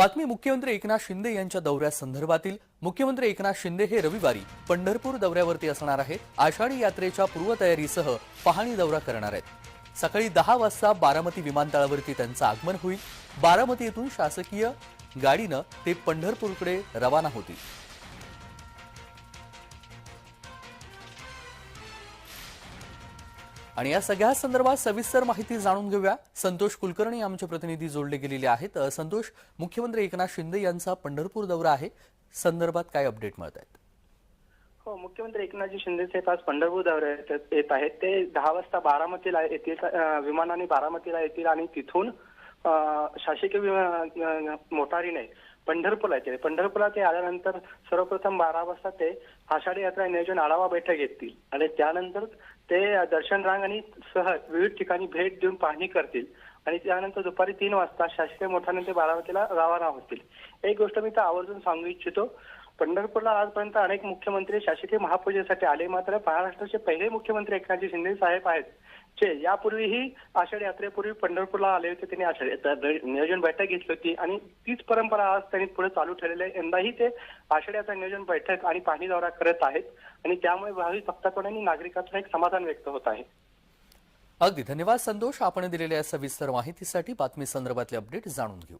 बातमी मुख्यमंत्री एकनाथ शिंदे यांच्या दौऱ्यासंदर्भातील मुख्यमंत्री एकनाथ शिंदे हे रविवारी पंढरपूर दौऱ्यावरती असणार आहेत. आषाढी यात्रेच्या पूर्वतयारीसह पाहणी दौरा करणार आहेत. सकाळी दहा वाजता बारामती विमानतळावरती त्यांचं आगमन होईल. बारामती येथून शासकीय गाडीनं ते पंढरपूरकडे रवाना होतील. आणि या सगळ्या संदर्भात सविस्तर माहिती जाणून घेऊया. संतोष कुलकर्णी आमचे प्रतिनिधी जोडले गेलेले आहेत. संतोष मुख्यमंत्री एकनाथ शिंदे यांचा पंढरपूर दौरा आहे. संदर्भात काय अपडेट मिळत आहेत? हो मुख्यमंत्री एकनाथजी शिंदे साहेब आज पंढरपूर दौऱ्यात येत- आहेत. ते दहा वाजता बारामतीला येतील विमानाने बारामतीला येतील आणि तिथून शासकीय मोटारीने पंढरपूरला येतील. पंढरपूरला ते आल्यानंतर सर्वप्रथम बारा वाजता ते आषाढी यात्रा नियोजन आढावा बैठक घेतील. आणि त्यानंतर ते दर्शन रांग आणि सहज विविध ठिकाणी भेट देऊन पाहणी करतील. आणि त्यानंतर दुपारी तीन वाजता शासकीय मोठ्याने ते बारामतीला रवाना होतील. एक गोष्ट मी तर आवर्जून सांगू इच्छितो. पंढरपूरला आजपर्यंत अनेक मुख्यमंत्री शासकीय महापूजेसाठी आले. मात्र महाराष्ट्राचे पहिले मुख्यमंत्री एकनाथजी शिंदे साहेब आहेत. जे यापूर्वीही आषाढी यात्रेपूर्वी पंढरपूरला आले होते. त्यांनी आषाढी नियोजन बैठक घेतली होती. आणि तीच परंपरा आज त्यांनी पुढे चालू ठेवलेली आहे. यंदाही ते आषाढ्याचा नियोजन बैठक आणि पाहणी दौरा करत आहेत. आणि त्यामुळे भाविक भक्ताकडून आणि नागरिकातून एक समाधान व्यक्त होत आहे. अगदी धन्यवाद संतोष. आपण दिलेल्या सविस्तर माहितीसाठी बातमी संदर्भातले अपडेट जाणून घेऊ.